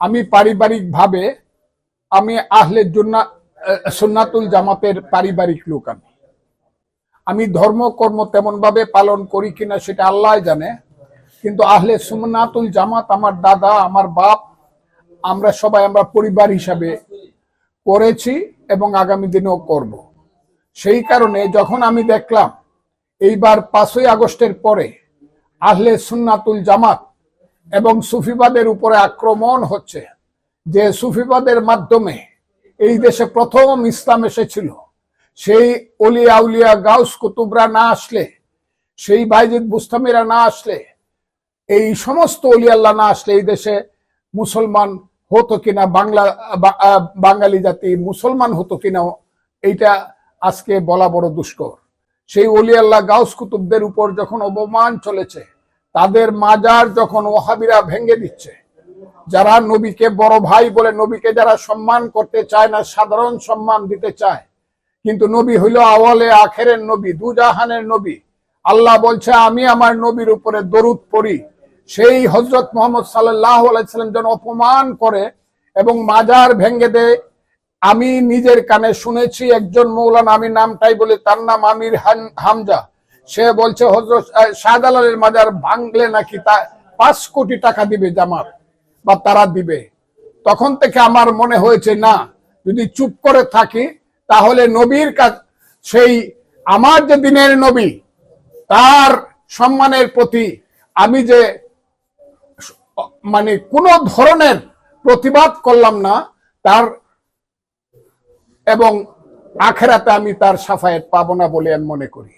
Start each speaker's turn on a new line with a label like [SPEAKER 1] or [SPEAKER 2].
[SPEAKER 1] আমি পারিবারিকভাবে, আমি আহলে জন্য সুন্নাতুল জামাতের পারিবারিক লোক আমি। আমি ধর্মকর্ম তেমন ভাবে পালন করি কিনা সেটা আল্লাহ জানে, কিন্তু আহলে সুন্নাতুল জামাত আমার দাদা, আমার বাপ, আমরা সবাই আমরা পরিবার হিসাবে করেছি এবং আগামী দিনেও করব। সেই কারণে যখন আমি দেখলাম, এইবার পাঁচই আগস্টের পরে আহলে সুন্নাতুল জামাত এবং সুফিবাদের উপরে আক্রমণ হচ্ছে, যে সুফিবাদের মাধ্যমে এই দেশে প্রথম ইসলাম এসেছিল। সেই অলিয়া উলিয়া গাউস কুতুবরা না আসলে, সেই বাইজিদ বুস্তামিরা না আসলে, এই সমস্ত অলিয়াল্লাহ না আসলে এই দেশে মুসলমান হতো কিনা, বাংলা বাঙালি জাতি মুসলমান হতো কিনা, এইটা আজকে বলা বড় দুষ্কর। সেই অলি আল্লাহ গাউস কুতুবদের উপর যখন অপমান চলেছে তাদের মাজার যখন ওহাবিরা ভেঙে দিচ্ছে, যারা নবীকে বড় ভাই বলে নবীকে যারা সম্মান করতে চায় না, সাধারণ সম্মান দিতে চায়, কিন্তু নবী হইল আওয়ালে আখেরের নবী, দুজাহানের নবী। আল্লাহ বলছে, আমি আমার নবীর উপরে দরুদ পড়ি। সেই হজরত মোহাম্মদ সাল্লাহ আলাইসাল্লাম যেন অপমান করে এবং মাজার ভেঙ্গে দেয়, আমি নিজের কানে শুনেছি, একজন মৌলানা, আমি নামটাই বলি, তার নাম আমির হামজা। সে বলছে, হজরত শাহজালালের মাজার ভাঙলে নাকি তা পাঁচ কোটি টাকা দিবে জামাত বা তারা দিবে? তখন থেকে আমার মনে হয়েছে, না, যদি চুপ করে থাকি, তাহলে নবীর কাজ সেই আমার যে দিনের নবী, তার সম্মানের প্রতি আমি যে মানে কোনো ধরনের প্রতিবাদ করলাম না, তার এবং আখেরাতে আমি তার সাফায়েত পাবো না বলে আমি মনে করি।